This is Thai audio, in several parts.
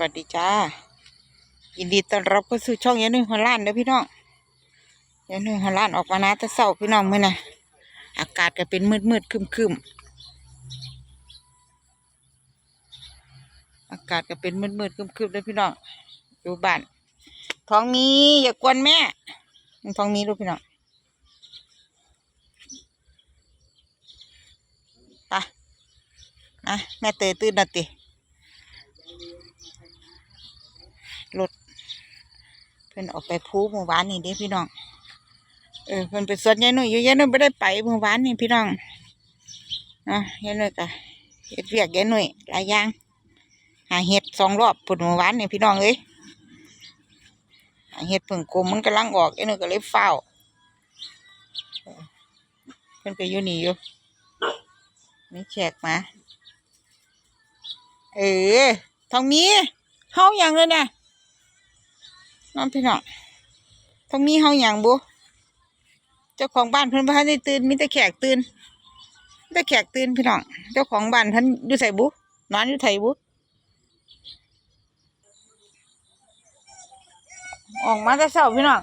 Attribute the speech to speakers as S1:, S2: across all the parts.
S1: วัสดีจ้า ยินดีต้อนรับเข้าสู่ช่องยันหนึ่งหัวล้านเด้อพี่น้องยันหนึ่งหัวล้านออกมานะแต่เศร้าพี่น้องมื่อนะอากาศก็เป็นมืดมืดคึมคึมอากาศก็เป็นมืดมืดคึมคึมๆเลยพี่น้องอยู่บ้านท้องมีอย่ากวนแม่ท้องมีลูกพี่น้องไปนะแม่เตยตื่นนาติ รถเพิ่นออกไปพูเมื่อวานนี่เด้พี่น้องเออเพิ่นไปสวนยายหนุ่ยอยู่ยายหนุ่ยไม่ได้ไปเมื่อวานนี่พี่น้องเนาะยายหนุ่ยก็เฮ็ดเวียกยายหนุ่ยหลายอย่างหาเห็ดสองรอบปุ่นเมื่อวานนี่พี่น้องเอ้ยหาเห็ดเพิ่งกลมมันกำลังออกยายหนุ่ยก็เลยเฝ้าเพิ่นก็อยู่นี่อยู่มีแขกมา เออทองมีเฮาอย่างเลยนะ น้องพี่น้องตรงนี้เฮาอย่างบุเจ้าของบ้านเพิ่นบ่ทันได้ตื่นมีแต่แขกตื่นมีแต่แขกตื่นพี่น้อง เจ้าของบ้านเพิ่นอยู่ไสบุนอนอยู่ไสบุออกมาแต่เช้าพี่น้อง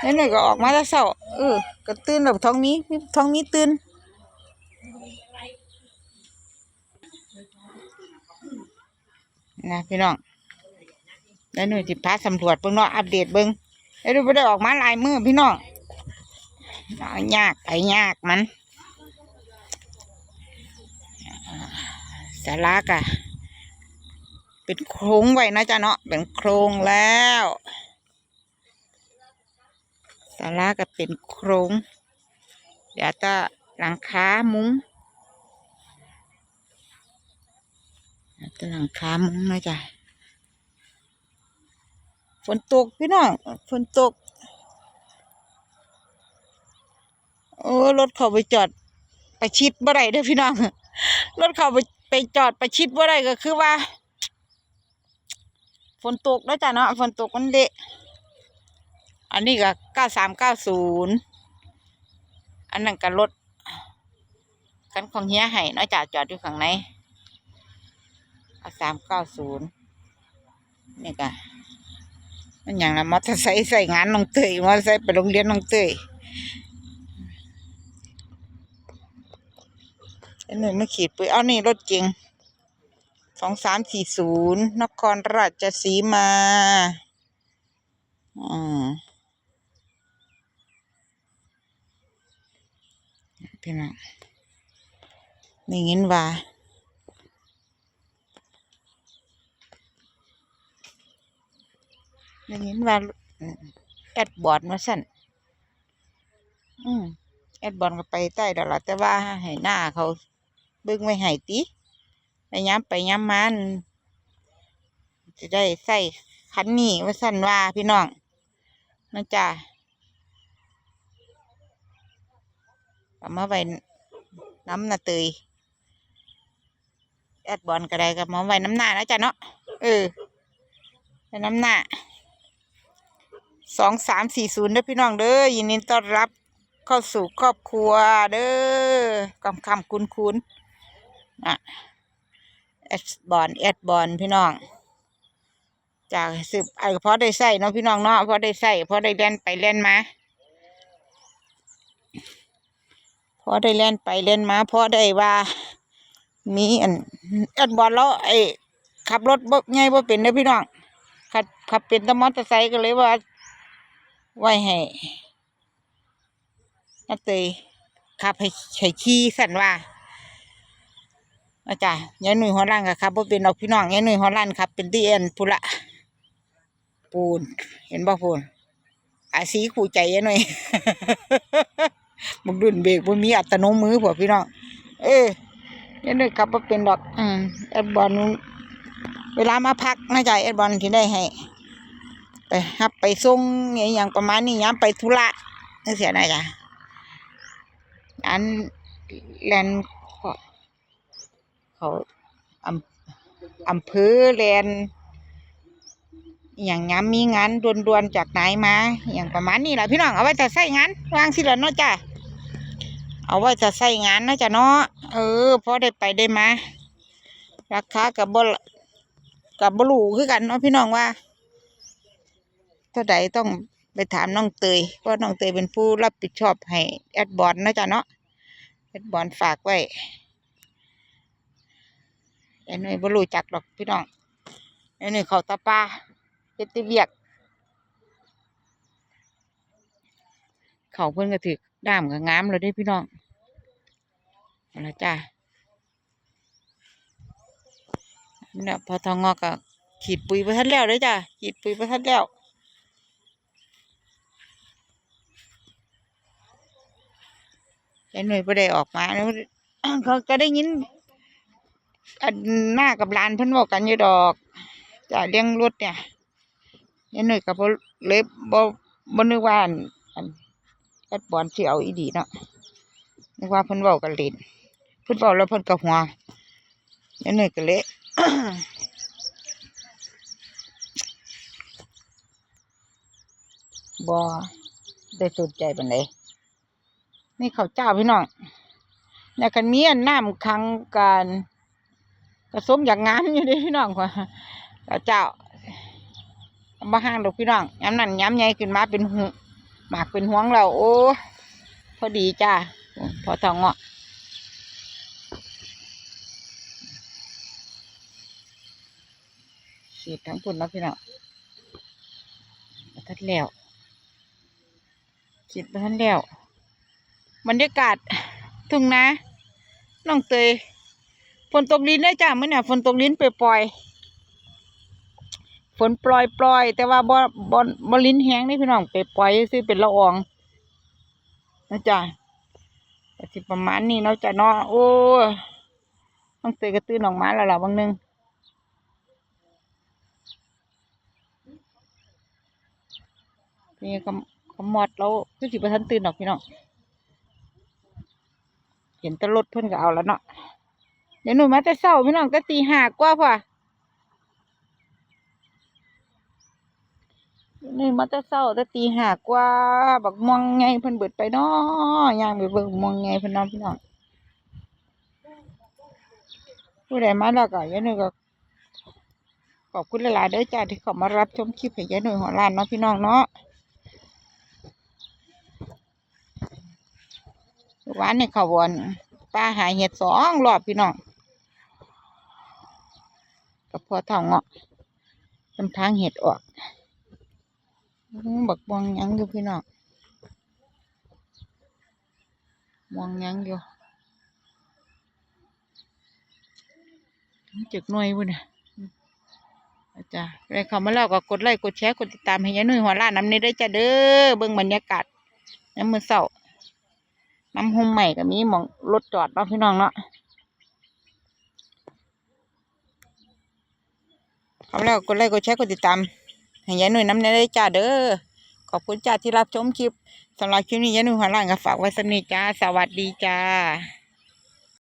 S1: เดี๋ยวหน่อยก็ออกมาแต่เช้าเออก็ตื่นแบบท้องนี้มีท้องนี้ตื่นนะพี่น้อง แล้วหน่ยสิพาสำรวจเบิ่งเนาะอัปเดตเบิ่งแล้วดูบ่ได้ออกมาลายมือพี่น้องยากไปยากมันสาระกะเป็นโครงไว้นะจ๊ะเนาะเป็นโครงแล้วสาระก็เป็นโครงเดี๋ยวจะหลังคามุ้งเดี๋ยวจะหลังคามุ้งนะจ๊ะ ฝนตกพี่น้องฝนตก โอ้รถเขาไปจอดไปชิดบ่ได้เด้อพี่น้องรถเขาไปไปจอดไปชิดบ่ได้ก็คือว่า ฝนตกแล้วจ้ะเนาะฝนตกมันเละอันนี้ก็เก้าสามเก้าศูนย์อันนั้นก็รถคันของเฮียให้เนาะจ้ะจอดอยู่ข้างในเก้าสามเก้าศูนย์นี่ก็ มันอย่างละมอเตอร์ไซค์ใส่งานน้องเตยมอเตอร์ไซค์ไปโรงเรียนน้องเตยอันหนึ่งไม่ขีดปุยเอานี่รถเก๋งสองสามสี่ศูนย์นครราชสีมาอืมพี่น้องนี่ยินว่า ได้ยินว่าแอดบอร์ดมาสั่นอืมแอดบอร์ดก็ไปใต้ดอกละแต่ว่าให้หน้าเขาเบิ่งไว้ให้ติไปย้ำไปย้ำมัน จะได้ใส่คันนี้ว่าสั่นว่าพี่น้องนะจ๊ะเอามาไว้น้ำนาเตยแอดบอลก็ได้ก็มาไว้น้ำหน้านะจ๊ะเนาะเออไว้น้ำหน้า สองสามสี่ศูนย์เด้อพี่น้องเด้อยินดีต้อนรับเข้าสู่ครอบครัวเด้อกำคำคุ้นคุ้นอะแอดบอลแอดบอลพี่น้อง จากสืบไอ้พอได้ใส่เนาะพี่น้องเนาะพอได้ใส่พอได้เล่นไปเล่นมาพอได้เล่นไปเล่นมาพอได้ว่ามีอันแอดบอลแล้วไอ้ขับรถบ่ไงบ่เป็นเด้อพี่น้องขับขับเป็นแตมอเตอร์ไซค์ก็เลยว่า ไว้ให้นาเตยขับให้ให้ขี่สั่นว่าอาจารย์ยายหนุ่ยหัวล่างกับครับว่าเป็นดอกพี่น้องยายหนุ่ยหัวล่างครับ เป็นดีเอ็นพุละปูน เห็นบ่ปูนอาสีขู่ใจยายหนุ่ยมึงดุนเบรกบ่มีอัตโนมือพวพี่น้องเอ้ยยายหนุ่ยขับว่าเป็นดอกอืมแอดบอลเวลามาพักนะจ๊ะแอดบอลที่ได้ให้ ไปฮับไปส่งอย่างประมาณนี้ย้ำไปธุระนี่เสียนะจ๊ะอันแลนเขาเขาอำเภอแลนอย่างย้ำมีงานด่วนๆจากไหนมา อย่างประมาณนี้แหละพี่น้องเอาไว้จะใส่งานวางสิละเนาะจ้ะเอาไว้จะใส่งานนะจ๊ะเนาะเออพอได้ไปได้มาราคากับบกับบรูคือกันเนาะพี่น้องว่า เท่าใดต้องไปถามน้องเตยเพราะน้องเตยเป็นผู้รับผิดชอบให้แอดบอลนะจ๊ะเนาะแอดบอลฝากไว้ไอ้หน่อยบรูจักหรอกพี่น้องไอ้หน่อยเขาตาปลาเฮ็ดติเวียก เขาเพิ่นก็ถือด้ามกับงามเลยเด้พี่น้องเอาละจ้าเนี่ยพอทองงอกก็ขีดปุ๋ยไปทันแล้วเด้จ้าขีดปุ๋ยไปทันแล้ว ไอ้หน่วยไ่ได้ออกมาแล้วเขาก็ได้ยินอันหน้ากับลานเพิ่นบอกกันอยู่ดอกจะเลี้ยงรถเนี่ยไอ้หน่วยกับเลยบ่บ่นึกว่าอันอันแอดบอลสิเอาอีดีเนาะนึกว่าเพิ่นเว้ากันเล่นเพิ่นเว้าแล้วเพิ่นก็หัวยันนี่ก็เละบ่ได้สนใจปานใด นี่ข้าวเจ้าพี่น้องเนี่ยกันมีอันน้ำคังกันผสมอย่างงามอยู่ด้พี่น้องว่าข้าวเจ้าเอามาห้างดอกพี่น้องย้ำนั่นย้ำใหญ่ขึ้นมาเป็นหูหมากเป็นห่วงเราโอ้พอดีจ้าพอทองเงาะฉีดทั้งปุ่นแล้วพี่น้องทัดแล้วฉีดทัดแล้ว บรรยากาศทุ่งนาน้องเตยฝนตกลิ้นได้จ้าเมื่อเนี่ยฝนตกลิ้นไปปล่อยฝนปล่อยปล่อยแต่ว่าบ่บ่บ่ลิ้นแห้งนี่พี่น้องไปปล่อยซื้อเป็นละอองนะจ๊ะสิประมาณนี้เนาะจ้ะเนาะโอ้ยน้องเตยก็ตื่นออกมาแล้วล่ะบางนึงนี่ก็ก็หมดแล้วคือสิประทันตื่นออกพี่น้อง เห็นแตรถเพิ่นก็เอาแล้วเนาะเดี๋ยวหนูมาแต่เช้าพี่น้องก็ตีห้ากว่าพอนี่มาแต่เช้าแต่ตีห้ากว่า บักม่วงไงเพิ่นเบิดไปเนาะย่างไปเบิ่งม่วงไงเพิ่นน้องพี่น้องผู้ใดมาแล้วก็อย่าหนูก็ขอบคุณหลายๆเด้อจ้าที่เข้ามารับชมคลิปให้ยายหนุ่ยหัวล้านเนาะพี่น้องเนาะ หวานในขาววนป้าหายเห็ดสองรอบพี่น้องกับพอทองเงาะทำทางเห็ดออกบักบวงยังอยู่พี่น้องมองยังอยู่จึกหน่วยบุ่นะอาจ้ะใครเข้ามาแล้วก็กดไลค์กดแชร์กดติดตามให้ยายนุ่ยหัวล้านน้ำนี้ได้จ้ะเด้อเบิ่งบรรยากาศน้ำมือเศร้า น้ำหุ่มใหม่ก็มีหมองรถจอดเนาะพี่น้องเนาะเข้ามาแล้วกดไลค์กดแชร์กดติดตามให้ยายหนุ่ยน้ำนี้ได้จ้าเด้อขอบคุณจ้าที่รับชมคลิปสำหรับคลิปนี้ยายหนุ่ยหัวล่างก็ฝากไว้สนิทจ้า สวัสดีจ้า